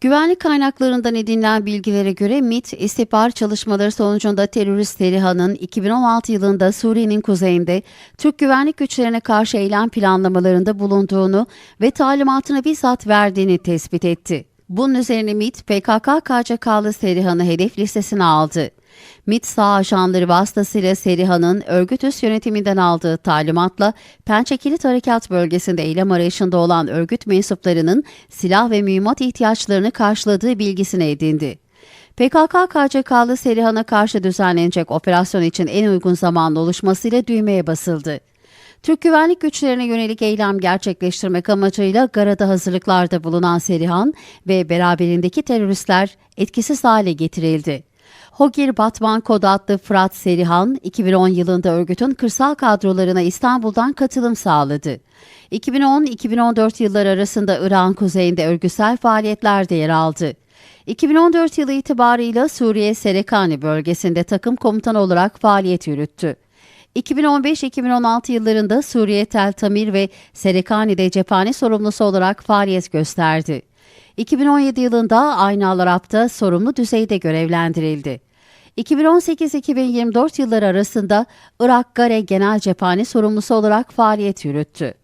Güvenlik kaynaklarından edinilen bilgilere göre MIT, istihbar çalışmaları sonucunda terörist Seriha'nın 2016 yılında Suriye'nin kuzeyinde Türk güvenlik güçlerine karşı eylem planlamalarında bulunduğunu ve talimatını bizzat verdiğini tespit etti. Bunun üzerine MIT, PKK-KCK'lı Seriha'nı hedef listesine aldı. MİT sağ ajanları vasıtasıyla Seriha'nın örgüt üst yönetiminden aldığı talimatla Pençekilit Harekat bölgesinde eylem arayışında olan örgüt mensuplarının silah ve mühimmat ihtiyaçlarını karşıladığı bilgisine edindi. PKK-KCK'lı Serihan'a karşı düzenlenecek operasyon için en uygun zamanın oluşmasıyla düğmeye basıldı. Türk güvenlik güçlerine yönelik eylem gerçekleştirmek amacıyla Gara'da hazırlıklarda bulunan Serihan ve beraberindeki teröristler etkisiz hale getirildi. Hogir Batman Kod Fırat Serihan, 2010 yılında örgütün kırsal kadrolarına İstanbul'dan katılım sağladı. 2010-2014 yılları arasında İran kuzeyinde örgütsel faaliyetlerde yer aldı. 2014 yılı itibarıyla Suriye Serekani bölgesinde takım komutanı olarak faaliyet yürüttü. 2015-2016 yıllarında Suriye Tel Tamir ve Serekani'de cephane sorumlusu olarak faaliyet gösterdi. 2017 yılında aynı Alarap'ta sorumlu düzeyde görevlendirildi. 2018-2024 yılları arasında Irak Gare Genel Cephane Sorumlusu olarak faaliyet yürüttü.